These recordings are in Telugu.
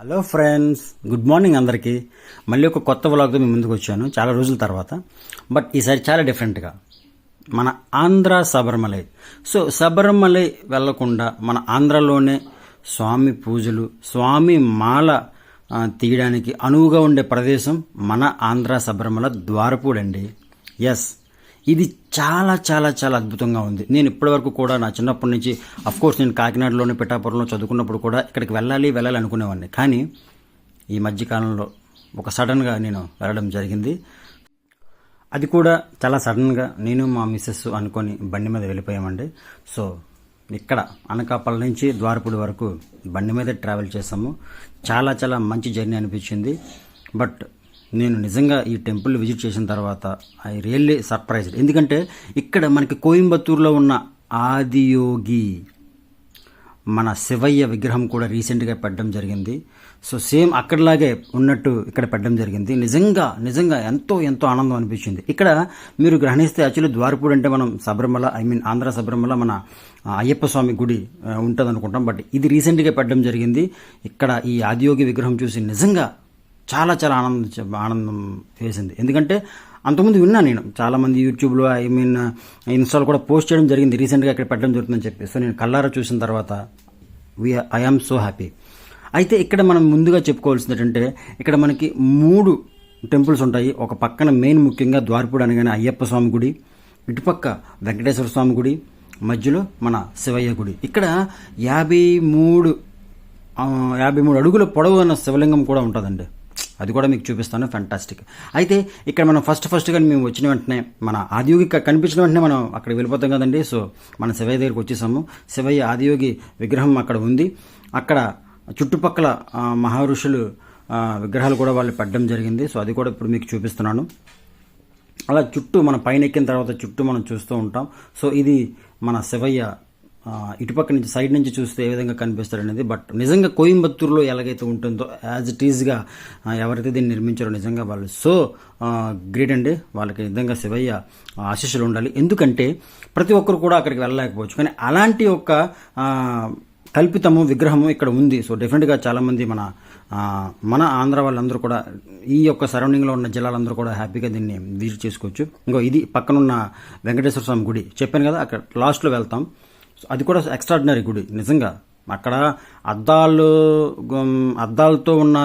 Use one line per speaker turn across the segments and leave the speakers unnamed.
హలో ఫ్రెండ్స్ గుడ్ మార్నింగ్ అందరికీ. మళ్ళీ ఒక కొత్త వ్లాగ్తో మీ ముందుకు వచ్చాను. చాలా రోజుల తర్వాత. బట్ ఈసారి చాలా డిఫరెంట్గా మన ఆంధ్ర శబరిమలై. సో శబరిమలై వెళ్ళకుండా మన ఆంధ్రలోనే స్వామి పూజలు స్వామి మాల తీయడానికి అనువుగా ఉండే ప్రదేశం మన ఆంధ్ర శబరిమల ద్వారపూడండి. ఎస్ ఇది చాలా చాలా చాలా అద్భుతంగా ఉంది. నేను ఇప్పటివరకు కూడా నా చిన్నప్పటి నుంచి అఫ్ కోర్స్ నేను కాకినాడలోని పిఠాపురంలో చదువుకున్నప్పుడు కూడా ఇక్కడికి వెళ్ళాలి వెళ్ళాలి అనుకునేవాడిని. కానీ ఈ మధ్యకాలంలో ఒక సడన్గా నేను వెళ్ళడం జరిగింది. అది కూడా చాలా సడన్గా నేను మా మిస్సెస్ అనుకొని బండి మీద వెళ్ళిపోయామండి. సో ఇక్కడ అనకాపల్లి నుంచి ద్వారపూడి వరకు బండి మీద ట్రావెల్ చేసాము. చాలా చాలా మంచి జర్నీ అనిపించింది. బట్ నేను నిజంగా ఈ టెంపుల్ విజిట్ చేసిన తర్వాత ఐ రియల్లీ సర్ప్రైజ్డ్. ఎందుకంటే ఇక్కడ మనకి కోయంబత్తూరులో ఉన్న ఆదియోగి మన శివయ్య విగ్రహం కూడా రీసెంట్గా పెట్టడం జరిగింది. సో సేమ్ అక్కడలాగే ఉన్నట్టు ఇక్కడ పెట్టడం జరిగింది. నిజంగా నిజంగా ఎంతో ఎంతో ఆనందం అనిపించింది. ఇక్కడ మీరు గ్రహణిస్తే యాక్చువల్లీ ద్వారపూడి అంటే మనం శబరిమల ఐ మీన్ ఆంధ్ర శబరిమల మన అయ్యప్ప స్వామి గుడి ఉంటుంది అనుకుంటాం బట్ ఇది రీసెంట్గా పెట్టడం జరిగింది. ఇక్కడ ఈ ఆదియోగి విగ్రహం చూసి నిజంగా చాలా చాలా ఆనందం ఆనందం వేసింది ఎందుకంటే అంతకుముందు విన్నాను నేను. చాలామంది యూట్యూబ్లో ఐ మీన్ ఇన్స్టాల్ కూడా పోస్ట్ చేయడం జరిగింది. రీసెంట్గా ఇక్కడ పెట్టడం జరుగుతుందని చెప్పి సో నేను కల్లారా చూసిన తర్వాత we I am so happy. అయితే ఇక్కడ మనం ముందుగా చెప్పుకోవాల్సింది ఏంటంటే ఇక్కడ మనకి మూడు టెంపుల్స్ ఉంటాయి. ఒక పక్కన మెయిన్ ముఖ్యంగా ద్వారపూడి అనగానే అయ్యప్ప స్వామి గుడి ఇటుపక్క వెంకటేశ్వర స్వామి గుడి మధ్యలో మన శివయ్య గుడి. ఇక్కడ యాభై మూడు యాభై మూడు అడుగుల పొడవు ఉన్న శివలింగం కూడా ఉంటుందండి. అది కూడా మీకు చూపిస్తాను ఫ్యాంటాస్టిక్ అయితే ఇక్కడ మనం ఫస్ట్ ఫస్ట్గా మేము వచ్చిన వెంటనే మన ఆదియోగి కనిపించిన వెంటనే మనం అక్కడ వెళ్ళిపోతాం కదండి. సో మన శివయ్య దగ్గరికి వచ్చేసాము. శివయ్య ఆదియోగి విగ్రహం అక్కడ ఉంది. అక్కడ చుట్టుపక్కల ఆ, మహర్షులు విగ్రహాలు కూడా వాళ్ళు పెట్టడం జరిగింది. సో అది కూడా ఇప్పుడు మీకు చూపిస్తున్నాను. అలా చుట్టూ మన పైన ఎక్కిన తర్వాత చుట్టూ మనం చూస్తూ ఉంటాం. సో ఇది మన శివయ్య ఇటుపక్క నుంచి సైడ్ నుంచి చూస్తే ఏ విధంగా కనిపిస్తాడు అనేది బట్ నిజంగా కోయంబత్తూరులో ఎలాగైతే ఉంటుందో యాజ్ ఇట్ ఈజ్గా ఎవరైతే దీన్ని నిర్మించారో నిజంగా వాళ్ళు. సో గ్రేట్ అండి. వాళ్ళకి నిజంగా శివయ్య ఆశీస్సులు ఉండాలి. ఎందుకంటే ప్రతి ఒక్కరు కూడా అక్కడికి వెళ్ళలేకపోవచ్చు. కానీ అలాంటి ఒక కల్పితము విగ్రహము ఇక్కడ ఉంది. సో డెఫినెట్గా చాలామంది మన మన ఆంధ్ర వాళ్ళందరూ కూడా ఈ యొక్క సరౌండింగ్లో ఉన్న జిల్లాలందరూ కూడా హ్యాపీగా దీన్ని విజిట్ చేసుకోవచ్చు. ఇంకో ఇది పక్కనున్న వెంకటేశ్వర స్వామి గుడి. చెప్పాను కదా అక్కడ లాస్ట్లో వెళ్తాం. అది కూడా ఎక్స్ట్రాడినరీ గుడి నిజంగా. అక్కడ అద్దాలు అద్దాలతో ఉన్న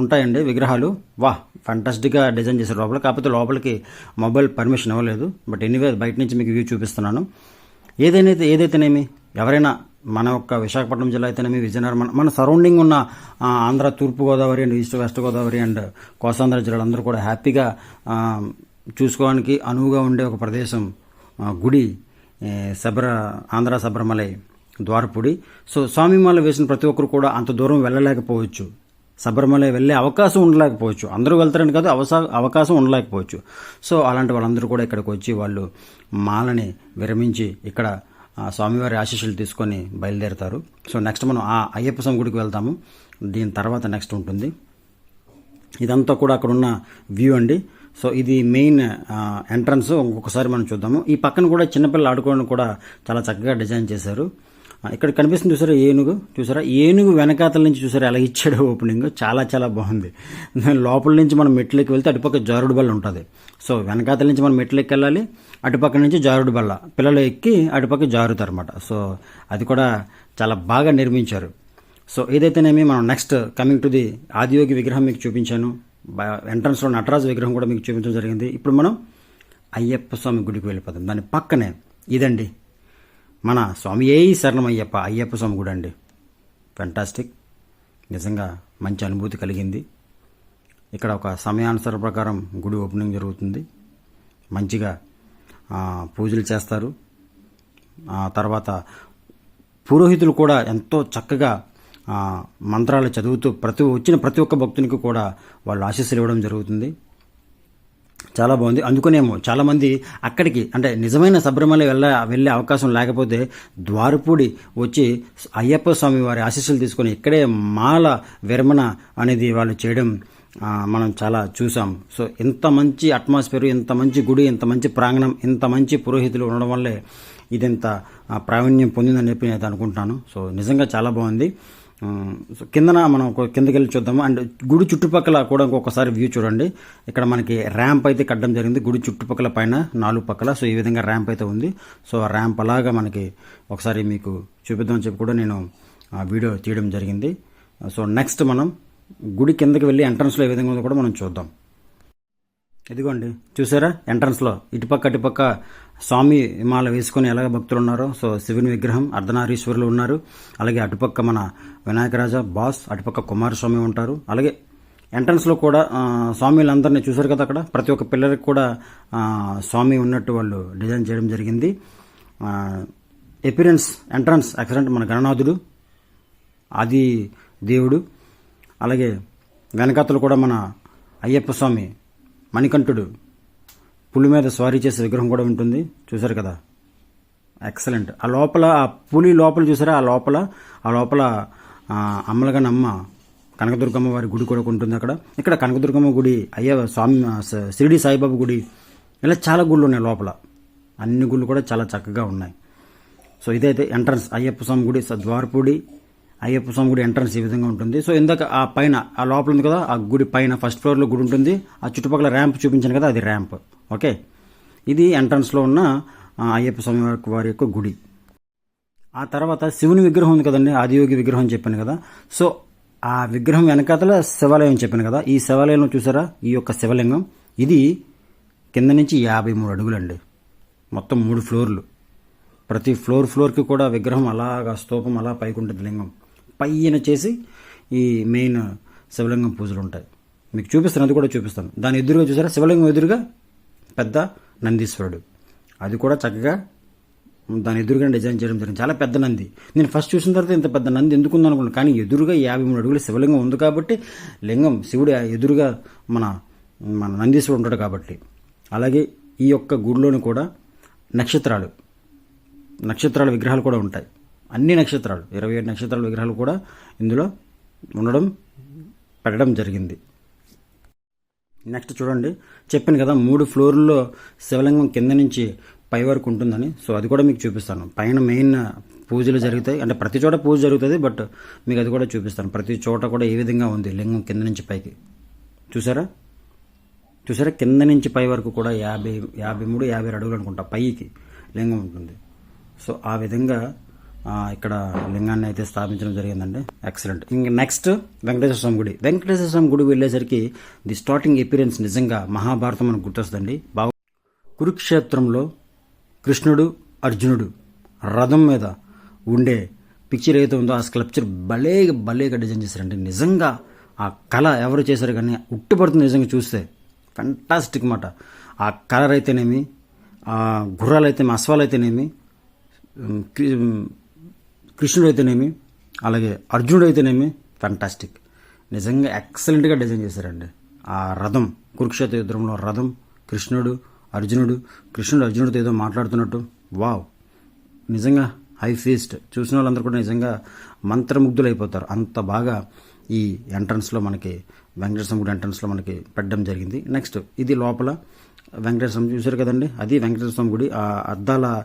ఉంటాయండి విగ్రహాలు. వాహ్ ఫంటాస్టిక్గా డిజైన్ చేశారు లోపల. కాకపోతే లోపలికి మొబైల్ పర్మిషన్ ఇవ్వలేదు. బట్ ఎనీవే బయట నుంచి మీకు వ్యూ చూపిస్తున్నాను. ఏదైనా ఏదైతేనేమి ఎవరైనా మన యొక్క విశాఖపట్నం జిల్లా అయితేనేమి విజయనగరం మన మన సరౌండింగ్ ఉన్న Andhra Thurpugodavari and east west Godavari and Kostandhra జిల్లాలందరూ కూడా హ్యాపీగా చూసుకోవడానికి అనువుగా ఉండే ఒక ప్రదేశం గుడి. శబర ఆంధ్ర శబరిమలై ద్వారపుడి. సో స్వామిమాల వేసిన ప్రతి ఒక్కరు కూడా అంత దూరం వెళ్ళలేకపోవచ్చు. శబరిమల వెళ్ళే అవకాశం ఉండలేకపోవచ్చు. అందరూ వెళ్తారని కాదు అవసా అవకాశం ఉండలేకపోవచ్చు. సో అలాంటి వాళ్ళందరూ కూడా ఇక్కడికి వచ్చి వాళ్ళు మాలని విరమించి ఇక్కడ స్వామివారి ఆశీస్సులు తీసుకొని బయలుదేరుతారు. సో నెక్స్ట్ మనం ఆ అయ్యప్ప స్వామి గుడికి వెళ్తాము. దీని తర్వాత నెక్స్ట్ ఉంటుంది. ఇదంతా కూడా అక్కడ ఉన్న వ్యూ అండి. సో ఇది మెయిన్ ఎంట్రన్స్. ఇంకొకసారి మనం చూద్దాము. ఈ పక్కన కూడా చిన్నపిల్లలు ఆడుకోవడానికి కూడా చాలా చక్కగా డిజైన్ చేశారు. ఇక్కడ కనిపిస్తుంది చూసారా ఏనుగు? చూసారా? ఏనుగు వెనకాతల నుంచి చూసారా? ఎలా ఇచ్చాడు ఓపెనింగ్ చాలా చాలా బాగుంది. లోపల నుంచి మనం మెట్లకి వెళ్తే అటుపక్క జారుడు బల్ల ఉంటుంది. సో వెనకాతల నుంచి మనం మెట్లకి వెళ్ళాలి. అటుపక్క నుంచి జారుడు బల్ల. పిల్లలు ఎక్కి అటుపక్క జారుతారు అనమాట సో అది కూడా చాలా బాగా నిర్మించారు. సో ఏదైతేనేమి మనం next coming to the Adiyogi విగ్రహం మీకు చూపించాను. ఎంట్రన్స్లో నటరాజు విగ్రహం కూడా మీకు చూపించడం జరిగింది. ఇప్పుడు మనం అయ్యప్ప స్వామి గుడికి వెళ్ళిపోతాం దాని పక్కనే ఇదండి. మన స్వామి ఏ శరణం అయ్యప్ప అయ్యప్ప స్వామి గుడి అండి. ఫెంటాస్టిక్ నిజంగా మంచి అనుభూతి కలిగింది. ఇక్కడ ఒక సమయానుసార ప్రకారం గుడి ఓపెనింగ్ జరుగుతుంది. మంచిగా పూజలు చేస్తారు. తర్వాత పురోహితులు కూడా ఎంతో చక్కగా మంత్రాలు చదువుతూ ప్రతి వచ్చిన ప్రతి ఒక్క భక్తునికి కూడా వాళ్ళు ఆశీస్సులు ఇవ్వడం జరుగుతుంది. చాలా బాగుంది. అందుకనేమో చాలామంది అక్కడికి అంటే నిజమైన శబరిమల వెళ్ళ వెళ్ళే అవకాశం లేకపోతే ద్వారపూడి వచ్చి అయ్యప్ప స్వామి వారి ఆశీస్సులు తీసుకొని ఇక్కడే మాల విరమణ అనేది వాళ్ళు చేయడం మనం చాలా చూసాం. సో ఇంత మంచి అట్మాస్ఫియర్ ఇంత మంచి గుడి ఇంత మంచి ప్రాంగణం ఇంత మంచి పురోహితులు ఉండడం వల్లే ఇదింత ప్రావీణ్యం పొందిందని చెప్పి నేను అనుకుంటున్నాను. సో నిజంగా చాలా బాగుంది. కిందన మనం కిందకి వెళ్ళి చూద్దాము. అండ్ గుడి చుట్టుపక్కల కూడా ఇంకొకసారి వ్యూ చూడండి. ఇక్కడ మనకి ర్యాంప్ అయితే కట్టడం జరిగింది. గుడి చుట్టుపక్కల పైన నాలుగు పక్కల. సో ఈ విధంగా ర్యాంప్ అయితే ఉంది. సో ఆ ర్యాంప్ అలాగా మనకి ఒకసారి మీకు చూపిద్దామని చెప్పి కూడా నేను ఆ వీడియో తీయడం జరిగింది. సో నెక్స్ట్ మనం గుడి కిందకి వెళ్ళి ఎంట్రన్స్లో ఏ విధంగా ఉందో కూడా మనం చూద్దాం. ఇదిగోండి చూసారా? ఎంట్రన్స్లో ఇటుపక్క అటుపక్క స్వామి మాల వేసుకొని ఎలాగ భక్తులు ఉన్నారో. సో శివుని విగ్రహం అర్ధనారీశ్వరులు ఉన్నారు. అలాగే అటుపక్క మన వినాయకరాజ బాస్ అటుపక్క కుమారస్వామి ఉంటారు. అలాగే ఎంట్రన్స్లో కూడా స్వామిలందరినీ చూశారు కదా అక్కడ? ప్రతి ఒక్క పిల్లలకి కూడా స్వామి ఉన్నట్టు వాళ్ళు డిజైన్ చేయడం జరిగింది. ఎపిరెన్స్ ఎంట్రన్స్ ఎక్సలెంట్ మన గణనాథుడు ఆది దేవుడు. అలాగే వెనకాతలు కూడా మన అయ్యప్ప స్వామి మణికంఠుడు. పులి మీద స్వారీ చేసే విగ్రహం కూడా ఉంటుంది. చూశారు కదా? ఎక్సలెంట్ ఆ లోపల ఆ పులి లోపల చూసారా? ఆ లోపల ఆ లోపల ఆ, అమ్మ కనకదుర్గమ్మ వారి గుడి కూడా ఉంటుంది అక్కడ. ఇక్కడ కనకదుర్గమ్మ గుడి అయ్య స్వామి షిరిడి సాయిబాబా గుడి ఇలా చాలా గుళ్ళు ఉన్నాయి లోపల. అన్ని గుళ్ళు కూడా చాలా చక్కగా ఉన్నాయి. సో ఇదైతే ఎంట్రన్స్ అయ్యప్ప స్వామి గుడి ద్వారపూడి అయ్యప్ప స్వామి గుడి ఎంట్రన్స్ ఈ విధంగా ఉంటుంది. సో ఇందాక ఆ పైన ఆ లోపల ఉంది కదా ఆ గుడి పైన ఫస్ట్ ఫ్లోర్లో గుడి ఉంటుంది. ఆ చుట్టుపక్కల ర్యాంప్ చూపించాను కదా అది ర్యాంప్ ఓకే? ఇది ఎంట్రన్స్లో ఉన్న అయ్యప్ప స్వామి వారి- వారి యొక్క గుడి. ఆ తర్వాత శివుని విగ్రహం ఉంది కదండి ఆదియోగి విగ్రహం చెప్పాను కదా. సో ఆ విగ్రహం వెనకాతల శివాలయం చెప్పాను కదా. ఈ శివాలయంలో చూసారా? ఈ యొక్క శివలింగం. ఇది కింద నుంచి యాభై మూడు అడుగులండి. మొత్తం మూడు ఫ్లోర్లు. ప్రతి ఫ్లోర్ ఫ్లోర్కి కూడా విగ్రహం అలాగా స్తూపం అలా పైకి ఉంటుంది లింగం. పైన చేసి ఈ మెయిన్ శివలింగం పూజలు ఉంటాయి. మీకు చూపిస్తాను అది కూడా చూపిస్తాను. దాని ఎదురుగా చూసారా? శివలింగం ఎదురుగా పెద్ద నందీశ్వరుడు. అది కూడా చక్కగా దాని ఎదురుగా డిజైన్ చేయడం జరిగింది. చాలా పెద్ద నంది. నేను ఫస్ట్ చూసిన తర్వాత ఇంత పెద్ద నంది ఎందుకు అనుకున్నాను. కానీ ఎదురుగా యాభై మూడు అడుగుల శివలింగం ఉంది కాబట్టి లింగం శివుడు ఎదురుగా మన మన నందీశ్వరుడు ఉంటాడు కాబట్టి. అలాగే ఈ యొక్క గుడిలోని కూడా నక్షత్రాలు నక్షత్రాల విగ్రహాలు కూడా ఉంటాయి. అన్ని నక్షత్రాలు ఇరవై ఏడు నక్షత్రాల విగ్రహాలు కూడా ఇందులో ఉండడం పెట్టడం జరిగింది. నెక్స్ట్ చూడండి. చెప్పాను కదా మూడు ఫ్లోర్లో శివలింగం కింద నుంచి పై వరకు ఉంటుందని. సో అది కూడా మీకు చూపిస్తాను. పైన మెయిన్ పూజలు జరుగుతాయి. అంటే ప్రతి చోట పూజ జరుగుతుంది బట్ మీకు అది కూడా చూపిస్తాను. ప్రతి చోట కూడా ఏ విధంగా ఉంది లింగం కింద నుంచి పైకి? చూసారా? చూసారా? కింద నుంచి పై వరకు కూడా యాభై యాభై మూడు యాభై అడుగులు అనుకుంటా పైకి లింగం ఉంటుంది. సో ఆ విధంగా ఇక్కడ లింగాన్ని అయితే స్థాపించడం జరిగిందండి. ఎక్సలెంట్ ఇంక నెక్స్ట్ వెంకటేశ్వర స్వామి గుడి. వెంకటేశ్వర స్వామి గుడి వెళ్ళేసరికి ది స్టార్టింగ్ ఎపీరియన్స్ నిజంగా మహాభారతం మనకు గుర్తొస్తుందండి. బాగా కురుక్షేత్రంలో కృష్ణుడు అర్జునుడు రథం మీద ఉండే పిక్చర్ ఏదైతే ఉందో ఆ స్కల్ప్చర్ భలే భలేగా డిజైన్ చేశారండి. నిజంగా ఆ కళ ఎవరు చేశారు కానీ ఉట్టిపడుతుంది నిజంగా చూస్తే. ఫెంటాస్టిక్ మాట. ఆ కలర్ అయితేనేమి ఆ గుర్రాలు అయితేనేమి అశ్వాలు అయితేనేమి కృష్ణుడు అయితేనేమి అలాగే అర్జునుడు అయితేనేమి ఫ్యాంటాస్టిక్ నిజంగా ఎక్సలెంట్గా డిజైన్ చేశారండి. ఆ రథం కురుక్షేత్ర యుద్ధంలో రథం కృష్ణుడు అర్జునుడు కృష్ణుడు అర్జునుడితో ఏదో మాట్లాడుతున్నట్టు. వావ్! నిజంగా హై ఫీస్ట్ చూసిన వాళ్ళందరూ కూడా నిజంగా మంత్రముగ్ధులు అయిపోతారు అంత బాగా ఈ ఎంట్రన్స్లో మనకి వెంకటేశ్వర గుడి ఎంట్రన్స్లో మనకి పెట్టడం జరిగింది. నెక్స్ట్ ఇది లోపల వెంకటేశ్వర స్వామి చూశారు కదండి? అది వెంకటేశ్వర స్వామి గుడి. ఆ అద్దాల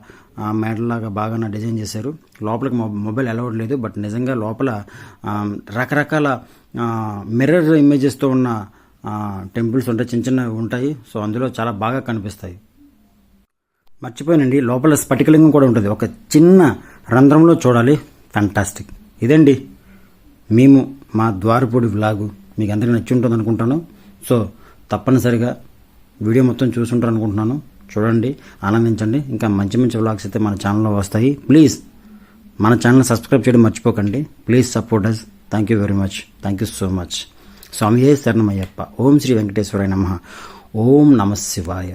మేడలాగా బాగా డిజైన్ చేశారు. లోపలికి మొ- మొబైల్ అలౌడ్ లేదు బట్ నిజంగా లోపల రకరకాల మిర్రర్ ఇమేజెస్తో ఉన్న టెంపుల్స్ ఉంటాయి చిన్న చిన్నవి ఉంటాయి. సో అందులో చాలా బాగా కనిపిస్తాయి. మర్చిపోయానండి. లోపల స్ఫటికలింగం కూడా ఉంటుంది. ఒక చిన్న రంధ్రంలో చూడాలి. ఫ్యాంటాస్టిక్ ఇదండి మేము మా ద్వారపూడి వ్లాగు. మీకు అందరికీ నచ్చి ఉంటుంది అనుకుంటాను. సో తప్పనిసరిగా వీడియో మొత్తం చూసుంటారు అనుకుంటున్నాను చూడండి ఆనందించండి. ఇంకా మంచి మంచి వ్లాగ్స్ అయితే మన ఛానల్లో వస్తాయి. ప్లీజ్ మన ఛానల్ సబ్స్క్రైబ్ చేయడం మర్చిపోకండి. Please support us thank you very much thank you so much స్వామి శరణమయ్యప్ప. ఓం శ్రీ వెంకటేశ్వరాయ నమ. ఓం నమ శివాయ.